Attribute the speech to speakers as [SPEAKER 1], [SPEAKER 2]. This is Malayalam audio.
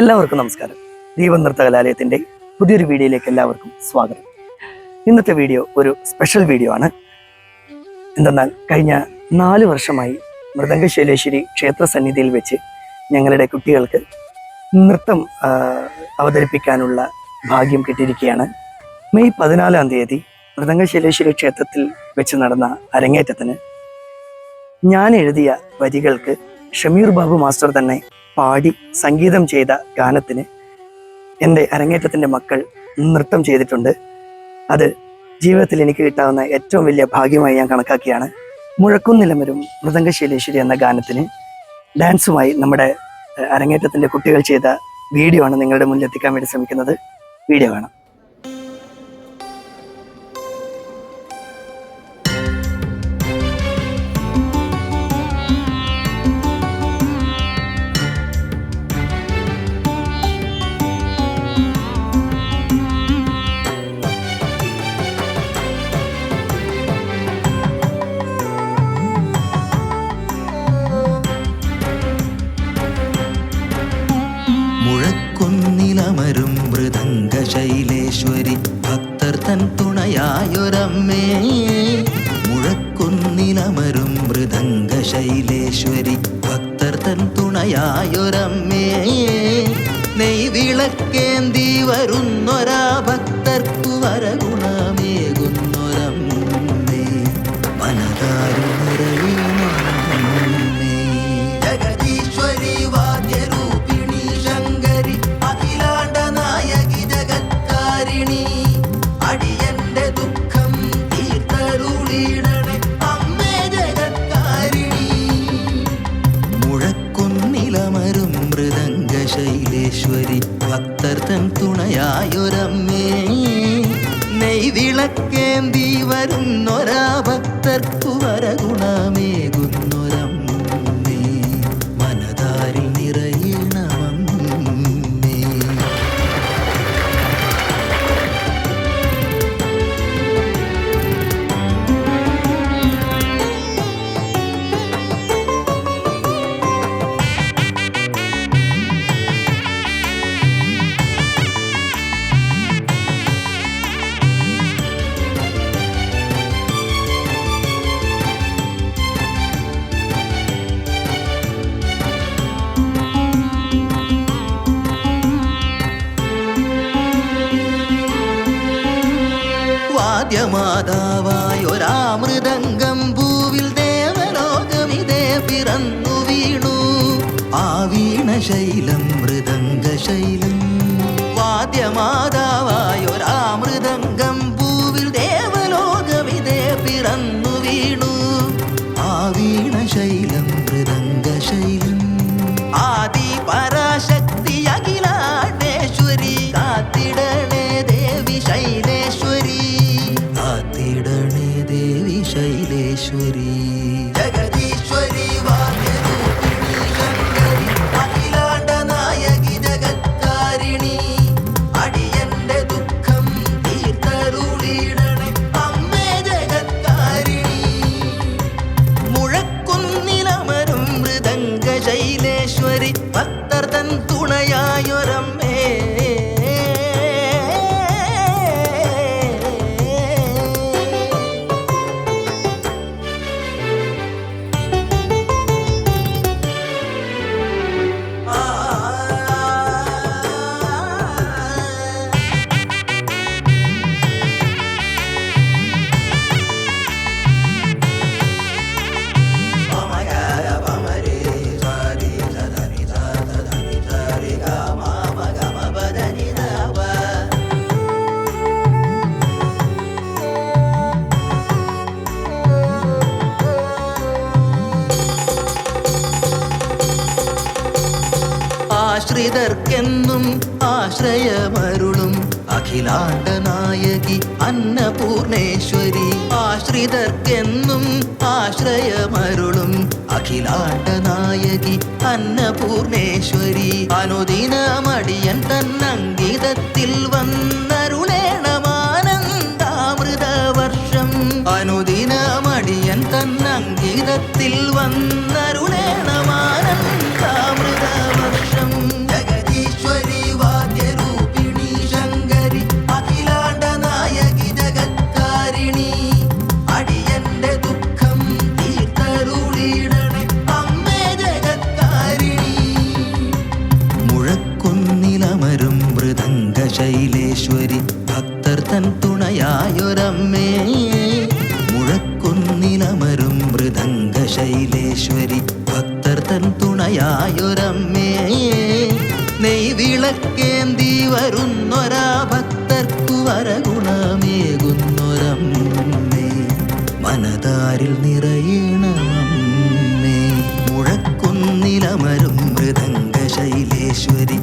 [SPEAKER 1] എല്ലാവർക്കും നമസ്കാരം. ദീപം നൃത്ത കലാലയത്തിന്റെ പുതിയൊരു വീഡിയോയിലേക്ക് എല്ലാവർക്കും സ്വാഗതം. ഇന്നത്തെ വീഡിയോ ഒരു സ്പെഷ്യൽ വീഡിയോ ആണ്. എന്തെന്നാൽ കഴിഞ്ഞ നാല് വർഷമായി മൃദംഗശൈലേശ്വരി ക്ഷേത്ര സന്നിധിയിൽ വെച്ച് ഞങ്ങളുടെ കുട്ടികൾക്ക് നൃത്തം അവതരിപ്പിക്കാനുള്ള ഭാഗ്യം കിട്ടിയിരിക്കുകയാണ്. മെയ് പതിനാലാം തീയതി മൃദംഗശൈലേശ്വരി ക്ഷേത്രത്തിൽ വെച്ച് നടന്ന അരങ്ങേറ്റത്തിന് ഞാൻ എഴുതിയ വരികൾക്ക് ഷമീർ ബാബു മാസ്റ്റർ തന്നെ പാടി സംഗീതം ചെയ്ത ഗാനത്തിന് എന്റെ അരങ്ങേറ്റത്തിന്റെ മക്കൾ നൃത്തം ചെയ്തിട്ടുണ്ട്. അത് ജീവിതത്തിൽ എനിക്ക് കിട്ടാവുന്ന ഏറ്റവും വലിയ ഭാഗ്യമായി ഞാൻ കണക്കാക്കിയാണ്. മുഴക്കുന്നിലമരും മൃദംഗശൈലേശ്വരി എന്ന ഗാനത്തിന് ഡാൻസുമായി നമ്മുടെ അരങ്ങേറ്റത്തിന്റെ കുട്ടികൾ ചെയ്ത വീഡിയോ ആണ് നിങ്ങളുടെ മുന്നിൽ എത്തിക്കാൻ വേണ്ടി ശ്രമിക്കുന്നത്. വീഡിയോ കാണാം.
[SPEAKER 2] തൻ തുണയായൊരമ്മേ മുഴക്കുന്നിലമരും മൃദംഗ ശൈലേശ്വരി ഭക്തർ തൻ തുണയായൊരമ്മേ. നെയ്വിളക്കേന്തി വരുന്നൊരാ ഭക്തർക്കു വരഗുണമേകുന്നൊരമ്മേ നെയ് വിളക്കേന്തി വരുന്നൊരാ വാദ്യമാതാവായൊരാമൃതംഗം ഭൂവിൽ ദേവലോകമിതേ പിറന്നു വീണു. ആ വീണശൈലം മൃദംഗശൈലം. വാദ്യമാതാവായൊരാമൃതംഗം ആശ്രിതർക്കെന്നും ആശ്രയമരുളും. അഖിലാണ്ട നായകി അന്നപൂർണേശ്വരി ആശ്രിതർക്കെന്നും ആശ്രയമരുളും. അഖിലാണ്ട നായകി അന്നപൂർണേശ്വരി അനുദിനമടിയൻ തന്നംഗീതത്തിൽ വന്നരുളേണമാനന്ദാമൃത വർഷം അനുദിനമടിയൻ തന്നീതത്തിൽ വന്നരുളേണമാനന്ദാമൃതവർഷം തുണയായൊരമ്മേ മുഴക്കുന്നിലമരും മൃദംഗ ശൈലേശ്വരി ഭക്തർ തൻ തുണയായൊരമ്മേ. നെയ്വിളക്കേന്തി വരുന്നൊരാ ഭക്തർക്കു വരഗുണമേകുന്നൊരമ്മേ. മനതാരിൽ നിറയണമേ മുഴക്കുന്നിലമരും മൃദംഗ ശൈലേശ്വരി